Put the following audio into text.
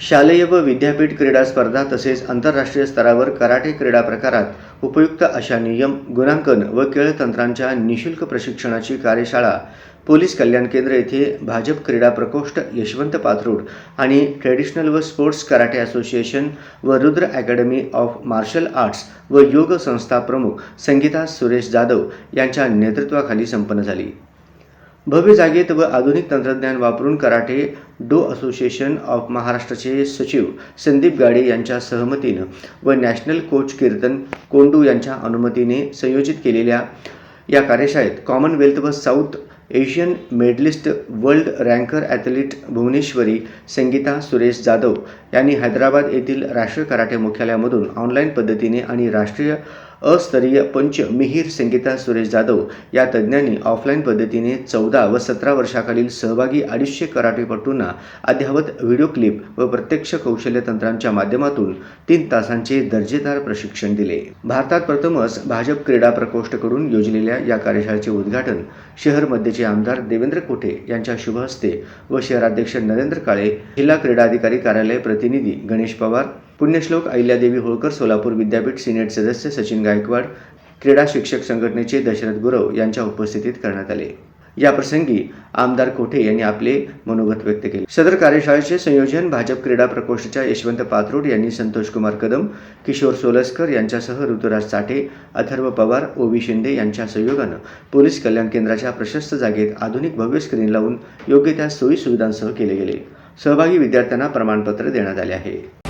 शालेय व विद्यापीठ क्रीडा स्पर्धा तसेच आंतरराष्ट्रीय स्तरावर कराटे क्रीडा प्रकारात उपयुक्त अशा नियम गुणांकन व खेळ तंत्रांच्या निशुल्क प्रशिक्षणाची कार्यशाळा पोलीस कल्याण केंद्र येथे भाजप क्रीडा प्रकोष्ठ यशवंत पाथरूड आणि ट्रेडिशनल व स्पोर्ट्स कराटे असोसिएशन व Rudra academy of martial arts व योग संस्था प्रमुख संगीता सुरेश जाधव यांच्या नेतृत्वाखाली संपन्न झाली. भव्य जागेत व आधुनिक तंत्रज्ञान वापरून कराटे डो असोसिएशन ऑफ महाराष्ट्राचे सचिव संदीप गाडे यांच्या सहमतीनं व नॅशनल कोच कीर्तन कोंडू यांच्या अनुमतीने संयोजित केलेल्या या कार्यशाळेत कॉमनवेल्थ व South Asian medalist world ranker athlete Bhuvaneshwari Sangeeta Suresh Jadhav यांनी हैदराबाद येथील राष्ट्रीय कराटे मुख्यालयामधून ऑनलाईन पद्धतीने आणि राष्ट्रीय अस्तरीय पंच मिहीर संगीता सुरेश जाधव या तज्ज्ञांनी ऑफलाईन पद्धतीने चौदा व सतरा वर्षाखालील सहभागी अडीचशे कराटेपटूंना अद्ययावत व्हिडिओ क्लिप व प्रत्यक्ष कौशल्य तंत्रांच्या माध्यमातून तीन तासांचे दर्जेदार प्रशिक्षण दिले. भारतात प्रथमच भाजप क्रीडा प्रकोष्ठकडून योजलेल्या या कार्यशाळेचे उद्घाटन शहर मध्यचे आमदार देवेंद्र कोठे यांच्या शुभ हस्ते व शहराध्यक्ष नरेंद्र काळे जिल्हा क्रीडा अधिकारी कार्यालय प्रतिनिधी गणेश पवार पुण्यश्लोक अहिल्यादेवी होळकर सोलापूर विद्यापीठ सिनेट सदस्य सचिन गायकवाड क्रीडा शिक्षक संघटनेचे दशरथ गुरव यांच्या उपस्थितीत करण्यात आले. याप्रसंगी आमदार कोठे यांनी आपले मनोगत व्यक्त केले. सदर कार्यशाळेचे संयोजन भाजप क्रीडा प्रकोष्ठच्या यशवंत पात्रोड यांनी संतोष कुमार कदम किशोर सोलस्कर यांच्यासह ऋतुराज साठे अथर्व पवार ओवी शिंदे यांच्या संयोगानं पोलीस कल्याण केंद्राच्या प्रशस्त जागेत आधुनिक भव्य स्क्रीन लावून योग्य त्या सोयी सुविधांसह केले गेले. सहभागी विद्यार्थ्यांना प्रमाणपत्र देण्यात आले आहे.